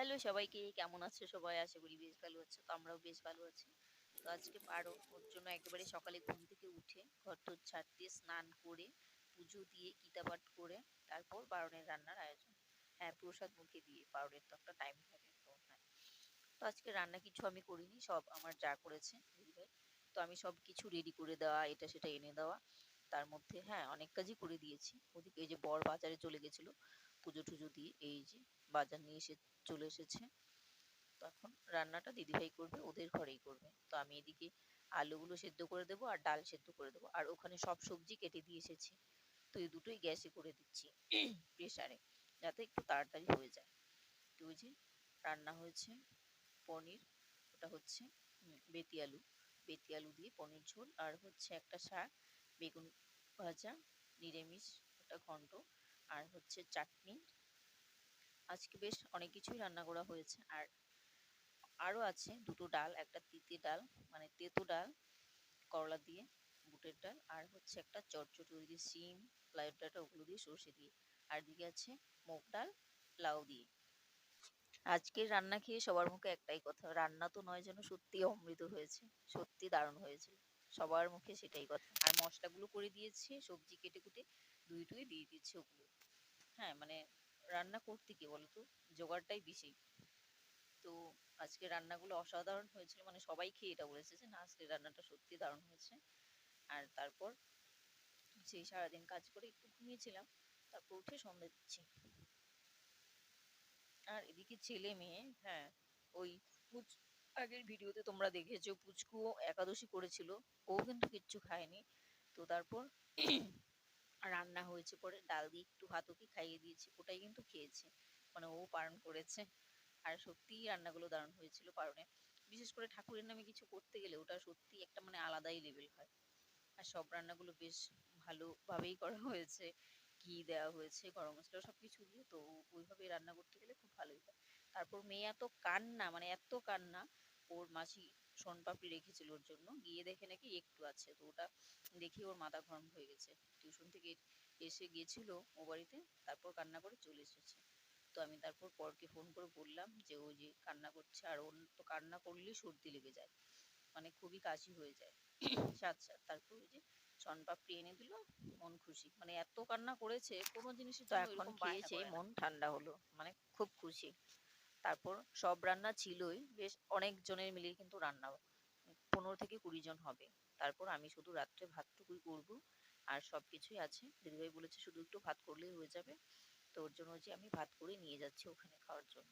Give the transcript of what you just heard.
Hello সবাইকে, কেমন আছো সবাই? আশা করি বেশ ভালো আছো, তো আমরাও বেশ ভালো আছি। তো আজকে পারো, ওর জন্য একেবারে সকালে ঘুম থেকে উঠে ঘর টর ঝাড় দিয়ে স্নান করে, পুজো দিয়ে গীতা পাঠ করে, তারপর বারণের রান্নার আয়োজন। হ্যাঁ প্রসাদ মুখে দিয়ে বারণের তো একটা টাইম থাকে, তো হ্যাঁ। তো আজকে রান্না কিছু আমি করিনি, সব আমার যা করেছে তো আমি সব কিছু রেডি করে দেওয়া, এটা সেটা এনে দেওয়া। তার মধ্যে হ্যাঁ অনেক কাজই করে দিয়েছি। ওদিকে যে বর বাজারে চলে গেছিল পুজো টুজো দিয়ে এই যে বাজার নিয়ে এসে চলে এসেছে। তো এখন রান্নাটা দিদিভাই করবে, ওদের ঘরেই করবে। তো আমি এদিকে আলুগুলো সেদ্ধ করে দেবো আর ডাল সেদ্ধ করে দেবো। আর ওখানে সব সবজি কেটে দিয়ে এসেছি। তো এই দুটোই গ্যাসে করে দিচ্ছি প্রেসারে, যাতে একটু তাড়াতাড়ি হয়ে যায়। তো ওই যে রান্না হয়েছে পনির, ওটা হচ্ছে বেতি আলু। বেতি আলু দিয়ে পনির ঝোল। আর হচ্ছে একটা শাক, বেগুন ভাজা, নিরামিষ, একটা ঘন্ট। আর হচ্ছে চাটনি। আজকে বেশ অনেক কিছুই রান্না করা হয়েছে। আর আরও আছে দুটো ডাল, একটা তিতে ডাল মানে তেতো ডাল, করলা দিয়ে, বুটের ডাল, আর হচ্ছে একটা চটচটি ওই দিয়ে সিম লাউয়ের ডাটা ওগুলো দিয়ে সর্ষে দিয়ে। আর দিকে আছে মুগ ডাল, লাউ দিয়ে। আজকের রান্না খেয়ে সবার মুখে একটাই কথা, রান্না তো নয় যেন সত্যি অমৃত হয়েছে, সত্যি দারুণ হয়েছিল সবার মুখে সেটাই কথা। আর মশলাগুলো করে দিয়েছি, সবজি কেটে কুটে ধুয়ে টুয়ে দিয়ে দিচ্ছি ওগুলো। হ্যাঁ মানে রান্না করতে কি বলতো জোগাড়টাই বেশি। তো আজকে রান্নাগুলো অসাধারণ হয়েছিল মানে সবাই খেয়ে এটা বলেছে যে, না আজকে রান্নাটা সত্যি দারুণ হয়েছে। আর তারপর সেই সারাদিন কাজ করে একটু ঘুমিয়েছিলাম, তারপর উঠে সন্ধ্যা দিচ্ছি। আর এদিকে ছেলে মেয়ে হ্যাঁ ওই আগের ভিডিওতে তোমরা দেখেছ পুচকু একাদশী করেছিল, ও কিন্তু কিচ্ছু খায়নি। তো তারপর রান্না হয়েছে, পরে ডাল দিয়ে একটু ভাত ওকে খাইয়ে দিয়েছি, ওটাই কিন্তু খেয়েছে। মানে ও পালন করেছে। আর সত্যিই রান্নাগুলো দারুণ হয়েছিল পারণে বিশেষ করে ঠাকুরের নামে কিছু করতে গেলে ওটা সত্যি একটা মানে আলাদাই লেভেল হয়। আর সব রান্নাগুলো বেশ ভালোভাবেই করা হয়েছে। ঘি দেওয়া হয়েছে, গরম মশলা সব কিছু দিয়ে। তো ওইভাবে রান্না করতে গেলে খুব ভালোই হয়। তারপর মেয়ে এত কান্না মানে এত কান্না, ওর মাসি শনপাপড়ি রেখেছিল ওর জন্য। গিয়ে দেখে নাকি একটু আছে তো ওটা দেখে ওর মাথা গরম হয়ে গেছে। টিউশন থেকে এসে গিয়েছিল ও বাড়িতে তারপর কান্না করে চলে এসেছে। তো আমি তারপর পরকে ফোন করে বললাম যে ও যে কান্না করছে আর ওর তো কান্না করলেই সর্দি লেগে যায়। মানে খুবই কাশি হয়ে যায়। আচ্ছা তারপর ওই যে শনপাপড়ি এনে দিল মন খুশি। মানে এত কান্না করেছে কোনো জিনিসই তো এখন খেয়েছে মন ঠান্ডা হলো। মানে খুব খুশি। তারপর সব রান্না ছিলই। বেশ অনেক জনের মিলিয়ে কিন্তু রান্না পনেরো থেকে কুড়ি জন হবে। তারপর আমি শুধু রাত্রে ভাতটুকুই করব। আর সব কিছুই আছে। দিদিভাই বলেছে শুধু একটু ভাত করলেই হয়ে যাবে। তো ওর জন্য যে আমি ভাত করে নিয়ে যাচ্ছি ওখানে খাওয়ার জন্য।